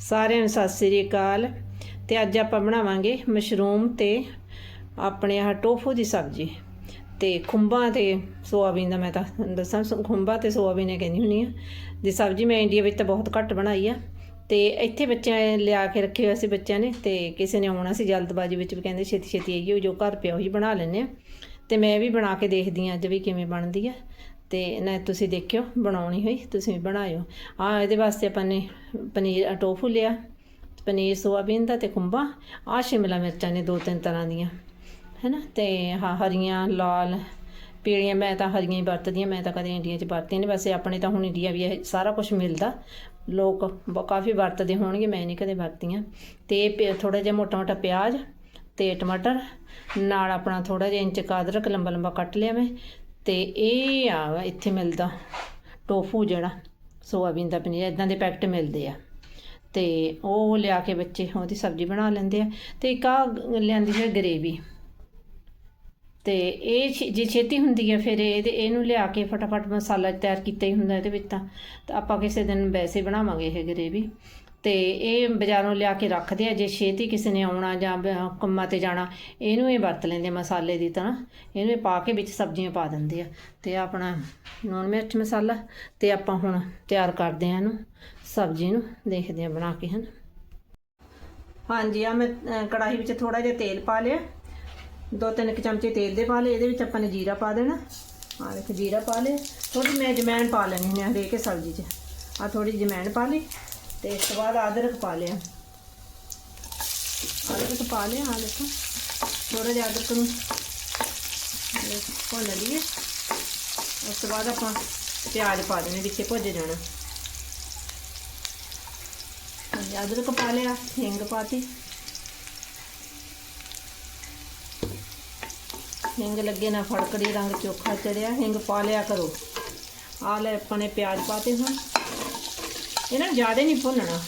ਸਾਰਿਆਂ ਨੂੰ ਸਤਿ ਸ੍ਰੀ ਅਕਾਲ। ਤੇ ਅੱਜ ਆਪਾਂ ਬਣਾਵਾਂਗੇ ਮਸ਼ਰੂਮ ਤੇ ਆਪਣੇ ਆਹ ਟੋਫੂ ਦੀ ਸਬਜ਼ੀ। ਤੇ ਖੁੰਬਾਂ ਤੇ ਸੋਆਬੀਨ ਦਾ ਮੈਂ ਤਾਂ ਦੱਸਾਂ, ਸੋ- ਖੁੰਬਾਂ ਤੇ ਸੋਆਬੀਨ ਇਹ ਕਹਿੰਦੀ ਹੁੰਦੀ ਆ। ਦੀ ਸਬਜ਼ੀ ਮੈਂ ਇੰਡੀਆ ਵਿੱਚ ਤਾਂ ਬਹੁਤ ਘੱਟ ਬਣਾਈ ਆ। ਤੇ ਇੱਥੇ ਬੱਚਿਆਂ ਨੇ ਲਿਆ ਕੇ ਰੱਖੇ ਹੋਏ ਸੀ ਬੱਚਿਆਂ ਨੇ, ਤੇ ਕਿਸੇ ਨੇ ਆਉਣਾ ਸੀ ਜਲਦਬਾਜ਼ੀ ਵਿੱਚ ਵੀ ਕਹਿੰਦੇ ਛੇਤੀ ਛੇਤੀ ਆਈਓ, ਜੋ ਘਰ ਪਿਆ ਉਹੀ ਬਣਾ ਲੈਂਦੇ ਆ। ਤੇ ਮੈਂ ਵੀ ਬਣਾ ਕੇ ਦੇਖਦੀ ਆ ਅੱਜ ਵੀ ਕਿਵੇਂ ਬਣਦੀ ਆ। ਤੇ ਨਾ ਤੁਸੀਂ ਦੇਖਿਓ, ਬਣਾਉਣੀ ਹੋਈ, ਤੁਸੀਂ ਵੀ ਬਣਾਇਓ। ਆ ਇਹਦੇ ਵਾਸਤੇ ਆਪਾਂ ਨੇ ਪਨੀਰ ਟੋਫੂ ਲਿਆ, ਪਨੀਰ, ਸੋਆਬੀਨ ਦਾ ਤੇ ਖੁੰਬਾ ਆ ਸ਼ਿਮਲਾ ਮਿਰਚਾਂ ਨੇ ਦੋ ਤਿੰਨ ਤਰ੍ਹਾਂ ਦੀਆਂ, ਹੈਨਾ? ਤੇ ਹਾਂ ਹਰੀਆਂ, ਲਾਲ, ਪੀਲੀਆਂ, ਮੈਂ ਤਾਂ ਹਰੀਆਂ ਹੀ ਵਰਤਦੀ ਹਾਂ, ਮੈਂ ਤਾਂ ਕਦੇ ਇੰਡੀਆ 'ਚ ਵਰਤੀਆਂ ਨਹੀਂ, ਵੈਸੇ ਆਪਣੇ ਤਾਂ ਹੁਣ ਇੰਡੀਆ ਵੀ ਇਹ ਸਾਰਾ ਕੁਝ ਮਿਲਦਾ। ਲੋਕ ਬ- ਕਾਫੀ ਵਰਤਦੇ ਹੋਣਗੇ, ਮੈਂ ਨਹੀਂ ਕਦੇ ਵਰਤੀਆਂ। ਤੇ ਥੋੜਾ ਜਿਹਾ ਮੋਟਾ ਮੋਟਾ ਪਿਆਜ਼ ਤੇ ਟਮਾਟਰ, ਨਾਲ ਆਪਣਾ ਥੋੜਾ ਜਿਹਾ ਇੰਚ ਕੁ ਅਦਰਕ ਲੰਬਾ ਲੰਬਾ ਕੱਟ ਲਿਆ ਮੈਂ। ਤੇ ਇਹ ਆ ਇੱਥੇ ਮਿਲਦਾ ਟੋਫੂ ਜਿਹੜਾ, ਸੋਆਬੀਨ ਦਾ ਪਨੀਰ ਇਦਾਂ ਦੇ ਪੈਕਟ ਮਿਲਦੇ ਆ। ਤੇ ਉਹ ਲਿਆ ਕੇ ਬੱਚੇ ਉਹਦੀ ਸਬਜ਼ੀ ਬਣਾ ਲੈਂਦੇ ਆ। ਤੇ ਇੱਕ ਆ ਲਿਆਂਦੀ ਹੈ ਗਰੇਵੀ। ਤੇ ਇਹ ਛੇ- ਜੇ ਛੇਤੀ ਹੁੰਦੀ ਹੈ ਫਿਰ ਇਹਦੇ ਇਹਨੂੰ ਲਿਆ ਕੇ ਫਟਾਫਟ ਮਸਾਲਾ ਤਿਆਰ ਕੀਤਾ ਹੀ ਹੁੰਦਾ ਇਹਦੇ ਵਿੱਚ ਤਾਂ ਆਪਾਂ ਕਿਸੇ ਦਿਨ ਵੈਸੇ ਬਣਾਵਾਂਗੇ ਇਹ ਗਰੇਵੀ। ਤੇ ਇਹ ਬਾਜ਼ਾਰੋਂ ਲਿਆ ਕੇ ਰੱਖਦੇ ਆ, ਜੇ ਛੇਤੀ ਕਿਸੇ ਨੇ ਆਉਣਾ ਜਾਂ ਕੰਮਾਂ ਤੇ ਜਾਣਾ, ਇਹਨੂੰ ਇਹ ਵਰਤ ਲੈਂਦੇ ਮਸਾਲੇ ਦੀ ਤਰ੍ਹਾਂ। ਇਹਨੂੰ ਇਹ ਪਾ ਕੇ ਵਿੱਚ ਸਬਜ਼ੀਆਂ ਪਾ ਦਿੰਦੇ ਆ। ਤੇ ਆਪਣਾ ਲੂਣ ਮਿਰਚ ਮਸਾਲਾ, ਤੇ ਆਪਾਂ ਹੁਣ ਤਿਆਰ ਕਰਦੇ ਆ ਇਹਨੂੰ, ਸਬਜ਼ੀ ਨੂੰ ਦੇਖਦੇ ਆ ਬਣਾ ਕੇ, ਹਨ। ਹਾਂਜੀ ਆ ਮੈਂ ਕੜਾਹੀ ਵਿੱਚ ਥੋੜਾ ਜਿਹਾ ਤੇਲ ਪਾ ਲਿਆ। ਦੋ ਤਿੰਨ ਕੁ ਚਮਚੇ ਤੇਲ ਦੇ ਪਾ ਲਏ, ਇਹਦੇ ਵਿੱਚ ਆਪਾਂ ਨੇ ਜੀਰਾ ਪਾ ਦੇਣਾ। ਆ ਦੇਖੋ, ਜੀਰਾ ਪਾ ਲਿਆ। ਥੋੜੀ ਮੈਂ ਜਮੈਣ ਪਾ ਲੈਣੀ ਹੈ ਹਰੇਕ ਸਬਜ਼ੀ 'ਚ। ਆ ਥੋੜੀ ਜਮੈਣ ਪਾ ਲਈ। ਤੇ ਇਸ ਤੋਂ ਬਾਅਦ ਅਦਰਕ ਪਾ ਲਿਆ। ਅਦਰਕ ਪਾ ਲਿਆ ਆ ਦੇਖੋ। ਥੋੜਾ ਜਿਹਾ ਅਦਰਕ ਨੂੰ ਇਹ ਭੁੰਨ ਲਈਏ। ਉਸ ਤੋਂ ਬਾਅਦ ਆਪਾਂ ਪਿਆਜ਼ ਪਾ ਦੇਣੇ, ਵਿੱਚੇ ਭੁੱਜ ਜਾਣਾ। ਅਦਰਕ ਪਾ ਲਿਆ, ਹਿੰਗ ਪਾਤੀ। ਹਿੰਗ ਲੱਗੇ ਨਾ ਫੜਕੜੀ ਰੰਗ ਚੋਖਾ ਚੜਿਆ, ਹਿੰਗ ਪਾ ਲਿਆ ਕਰੋ। ਆ ਲੈ, ਆਪਾਂ ਨੇ ਪਿਆਜ਼ ਪਾਤੇ ਹੁਣ। ਇਹਨਾਂ ਨੂੰ ਜ਼ਿਆਦਾ ਨਹੀਂ ਭੁੰਨਣਾ।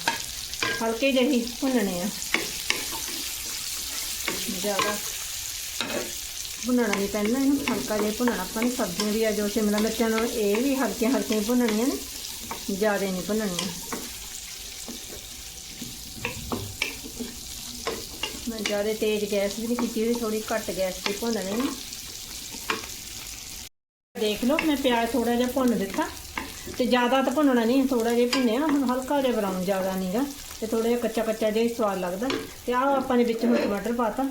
ਹਲਕੇ ਜਿਹੇ ਹੀ ਭੁੰਨਣੇ ਆ। ਜ਼ਿਆਦਾ ਭੁੰਨਣਾ ਨਹੀਂ ਪੈਣਾ ਇਹਨੂੰ ਹਲਕਾ ਜਿਹਾ ਭੁੰਨਣਾ। ਆਪਾਂ ਨੇ ਸਬਜ਼ੀਆਂ ਵੀ ਆ, ਜੋ ਸ਼ਿਮਲਾ ਮਿਰਚਾਂ ਨਾਲ ਇਹ ਵੀ ਹਲਕੀਆਂ ਹਲਕੀਆਂ ਭੁੰਨਣੀਆਂ ਨੇ, ਜ਼ਿਆਦਾ ਨਹੀਂ ਭੁੰਨਣੀਆਂ। ਮੈਂ ਜ਼ਿਆਦਾ ਤੇਜ਼ ਗੈਸ ਵੀ ਨਹੀਂ ਕੀਤੀ ਹੋਈ ਥੋੜੀ ਘੱਟ ਗੈਸ ਤੇ ਭੁੰਨਣੀ। ਹੈ ਦੇਖ ਲਓ, ਮੈਂ ਪਿਆਜ਼ ਥੋੜਾ ਜਿਹਾ ਭੁੰਨ ਦਿੱਤਾ। ਤੇ ਜ਼ਿਆਦਾ ਤਾਂ ਭੁੰਨਣਾ ਨਹੀਂ ਥੋੜਾ ਜਿਹਾ ਭੁੰਨਿਆ, ਹੁਣ ਹਲਕਾ ਜਿਹਾ ਬਰਾਊਨ ਜ਼ਿਆਦਾ ਨਹੀਂਗਾ ਤੇ ਥੋੜਾ ਜਿਹਾ ਕੱਚਾ ਕੱਚਾ ਜਿਹਾ ਹੀ ਸਵਾਦ ਲੱਗਦਾ। ਤੇ ਆਹ ਆਪਾਂ ਨੇ ਵਿੱਚ ਹੁਣ ਟਮਾਟਰ ਪਾਤਾ।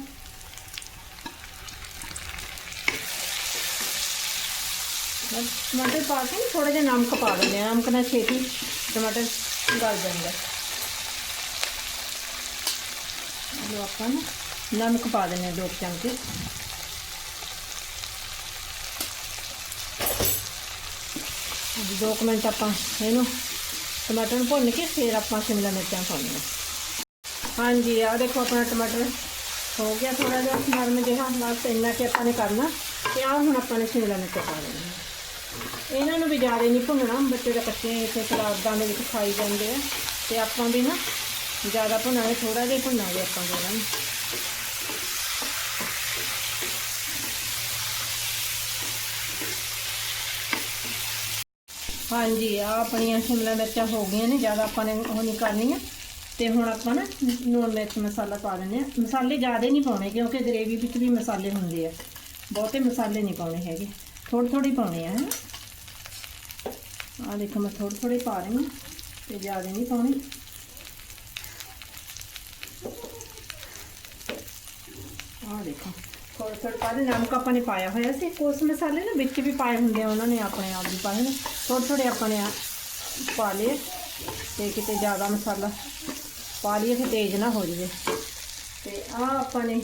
ਟਮਾਟਰ ਪਾ ਕੇ ਥੋੜਾ ਜਿਹਾ ਨਮਕ ਪਾ ਦਿੰਦੇ ਆ ਨਮਕ ਨਾਲ ਛੇਤੀ ਟਮਾਟਰ ਗਲ ਜਾਂਦਾ। ਲੋ ਆਪਾਂ ਨਾ ਨਮਕ ਪਾ ਦਿੰਦੇ ਆ ਦੋ ਕੁ ਚਮਚੇ। ਅਜੀ ਦੋ ਕੁ ਮਿੰਟ ਆਪਾਂ ਇਹਨੂੰ ਟਮਾਟਰ ਨੂੰ ਭੁੰਨ ਕੇ ਫਿਰ ਆਪਾਂ ਸ਼ਿਮਲਾ ਮਿਰਚਾਂ ਪਾਉਣੀਆਂ। ਹਾਂਜੀ ਆ ਦੇਖੋ ਆਪਣਾ ਟਮਾਟਰ ਹੋ ਗਿਆ ਥੋੜਾ ਜਿਹਾ ਨਰਮ ਜਿਹਾ, ਬਸ ਇੰਨਾ ਕਿ ਆਪਾਂ ਨੇ ਕਰਨਾ ਤੇ ਆ ਹੁਣ ਆਪਾਂ ਨੇ ਸ਼ਿਮਲਾ ਮਿਰਚ ਪਾ ਦੇਣੀ ਇਹਨਾਂ ਨੂੰ ਵੀ ਜ਼ਿਆਦਾ ਨਹੀਂ ਭੁੰਨਣਾ, ਬੱਚੇ ਤਾਂ ਕੱਚੇ ਇੱਥੇ ਸਲਾਦਾਂ ਦੇ ਵਿੱਚ ਖਾਈ ਜਾਂਦੇ ਆ ਤੇ ਆਪਾਂ ਵੀ ਨਾ ਜ਼ਿਆਦਾ ਭੁੰਨਾਂਗੇ ਥੋੜਾ ਜਿਹਾ ਭੁੰਨਾਂਗੇ ਆਪਾਂ ਵੀ ਇਹਨਾਂ ਨੂੰ। ਹਾਂਜੀ ਆ ਆਪਣੀਆਂ ਸ਼ਿਮਲਾ ਮਿਰਚਾਂ ਹੋ ਗਈਆਂ ਨੇ, ਜ਼ਿਆਦਾ ਆਪਾਂ ਨੇ ਉਹ ਨਹੀਂ ਕਰਨੀਆਂ। ਤੇ ਹੁਣ ਆਪਾਂ ਨਾ ਲੂਣ ਮਿਰਚ ਮਸਾਲਾ ਪਾ ਦਿੰਦੇ ਆ ਮਸਾਲੇ ਜ਼ਿਆਦਾ ਨਹੀਂ ਪਾਉਣੇ ਕਿਉਂਕਿ ਗਰੇਵੀ ਵਿੱਚ ਵੀ ਮਸਾਲੇ ਹੁੰਦੇ ਆ। ਬਹੁਤੇ ਮਸਾਲੇ ਨਹੀਂ ਪਾਉਣੇ ਹੈਗੇ। ਥੋੜੇ ਥੋੜੇ ਪਾਉਣੇ ਆ ਆ ਦੇਖੋ ਮੈਂ ਥੋੜੇ ਥੋੜੇ ਪਾ ਰਹੀ ਹਾਂ ਤੇ ਜ਼ਿਆਦਾ ਨਹੀਂ ਪਾਉਣੇ। ਆ ਦੇਖੋ। ਥੋੜਾ ਥੋੜਾ ਪਾ ਦੇ, ਨਮਕ ਆਪਾਂ ਨੇ ਪਾਇਆ ਹੋਇਆ ਸੀ। ਕੁਝ ਮਸਾਲੇ ਨਾ ਵਿੱਚ ਵੀ ਪਾਏ ਹੁੰਦੇ ਆ, ਉਹਨਾਂ ਨੇ ਆਪਣੇ ਆਪ ਵੀ ਪਾਏ ਨੇ। ਥੋੜੇ ਥੋੜੇ ਆਪਾਂ ਨੇ ਪਾ ਲਏ, ਤੇ ਕਿਤੇ ਜ਼ਿਆਦਾ ਮਸਾਲਾ ਪਾ ਲਈਏ ਕਿ ਤੇਜ਼ ਨਾ ਹੋ ਜਾਵੇ। ਤੇ ਆ ਆਪਾਂ ਨੇ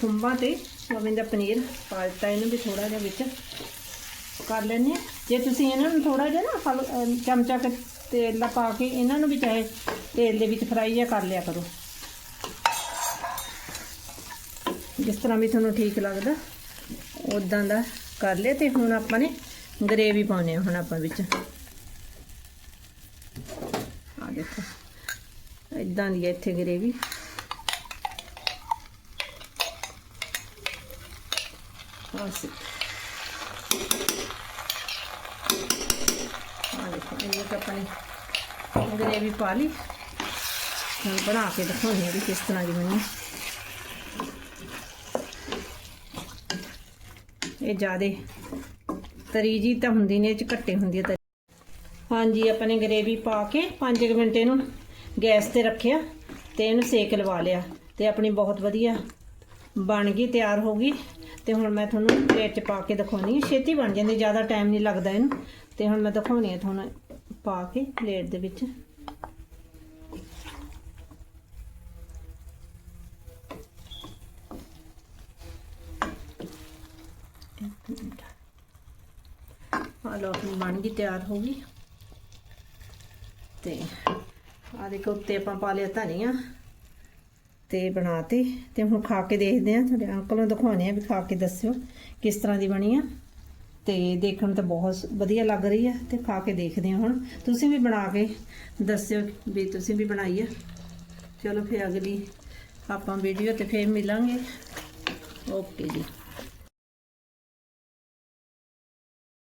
ਖੁੰਬਾਂ ਤੇ ਸੋਵਿੰ ਦਾ ਪਨੀਰ ਪਾ ਦਿੱਤਾ ਇਹਨੂੰ ਵੀ ਥੋੜਾ ਜਿਹਾ ਵਿੱਚ। ਕਰ ਲੈਣੇ ਜੇ ਤੁਸੀਂ ਇਹਨਾਂ ਨੂੰ ਥੋੜਾ ਜਿਹਾ ਨਾ ਹਲ- ਚਮਚਾ ਕੁ ਤੇਲ ਦਾ ਪਾ ਕੇ ਇਹਨਾਂ ਨੂੰ ਵੀ ਚਾਹੇ ਤੇਲ ਦੇ ਵਿੱਚ ਫਰਾਈ ਜਿਹਾ ਕਰ ਲਿਆ ਕਰੋ। ਜਿਸ ਤਰ੍ਹਾਂ ਵੀ ਤੁਹਾਨੂੰ ਠੀਕ ਲੱਗਦਾ ਉਦਾਂ ਦਾ ਕਰ ਲਿਆ ਤੇ ਹੁਣ ਆਪਾਂ ਨੇ ਗਰੇਵੀ ਪਾਉਣੀ ਆ, ਹੁਣ ਆਪਾਂ ਵਿੱਚ। ਆ ਦੇਖੋ ਇਦਾਂ ਦੀ ਹੈ ਇੱਥੇ ਗਰੇਵੀ। ਬਸ। ਆ ਦੇਖੋ ਇਹ ਤਾਂ ਆਪਾਂ ਨੇ ਗਰੇਵੀ ਪਾ ਲਈ। ਹੁਣ ਬਣਾ ਕੇ ਦਿਖਾਉਂਦੇ ਹਾਂ ਵੀ ਕਿਸ ਤਰ੍ਹਾਂ ਦੀ ਬਣੀ ਇਹ ਜਿਆਦੇ ਤਰੀ ਜੀ ਤਾਂ ਹੁੰਦੀ ਨੇ, ਇਹ ਚ ਘੱਟੇ ਹੁੰਦੀ ਹੈ ਹਾਂਜੀ, ਆਪਾਂ ਨੇ ਗਰੇਵੀ ਪਾ ਕੇ 5 ਮਿੰਟ ਇਹਨੂੰ ਗੈਸ ਤੇ ਰੱਖਿਆ ਤੇ ਇਹਨੂੰ ਸੇਕ ਲਵਾ ਲਿਆ ਤੇ ਆਪਣੀ ਬਹੁਤ ਵਧੀਆ ਬਣ ਗਈ, ਤਿਆਰ ਹੋ ਗਈ। ਤੇ ਹੁਣ ਮੈਂ ਤੁਹਾਨੂੰ ਪਲੇਟ 'ਚ ਪਾ ਕੇ ਦਿਖਾਉਣੀ ਹੈ ਛੇਤੀ ਬਣ ਜਾਂਦੀ, ਜ਼ਿਆਦਾ ਟਾਈਮ ਨਹੀਂ ਲੱਗਦਾ ਇਹਨੂੰ। ਤੇ ਹੁਣ ਮੈਂ ਦਿਖਾਉਣੀ ਹੈ ਤੁਹਾਨੂੰ ਪਾ ਕੇ ਪਲੇਟ ਦੇ ਵਿੱਚ ਇੱਕ ਮਿੰਟ ਆ ਆਪਣੀ ਬਣ ਗਈ, ਤਿਆਰ ਹੋ ਗਈ। ਤੇ ਆ ਦੇਖੋ, ਉੱਤੇ ਆਪਾਂ ਪਾ ਲਿਆ ਧਨੀਆ ਤੇ ਬਣਾਤੀ। ਤੇ ਹੁਣ ਖਾ ਕੇ ਦੇਖਦੇ ਆ ਤੁਹਾਡੇ ਅੰਕਲ ਨੂੰ ਦਿਖਾਉਣੇ ਆ ਵੀ ਖਾ ਕੇ ਦੱਸਿਓ ਕਿਸ ਤਰ੍ਹਾਂ ਦੀ ਬਣੀ ਆ। ਤੇ ਦੇਖਣ ਨੂੰ ਤਾਂ ਬਹੁਤ ਵਧੀਆ ਲੱਗ ਰਹੀ ਆ ਤੇ ਖਾ ਕੇ ਦੇਖਦੇ ਆ ਹੁਣ। ਤੁਸੀਂ ਵੀ ਬਣਾ ਕੇ ਦੱਸਿਓ ਵੀ ਤੁਸੀਂ ਵੀ ਬਣਾਈ ਆ। ਚਲੋ, ਫਿਰ ਅਗਲੀ ਆਪਾਂ ਵੀਡੀਓ ਤੇ ਫੇਰ ਮਿਲਾਂਗੇ। ਓਕੇ ਜੀ।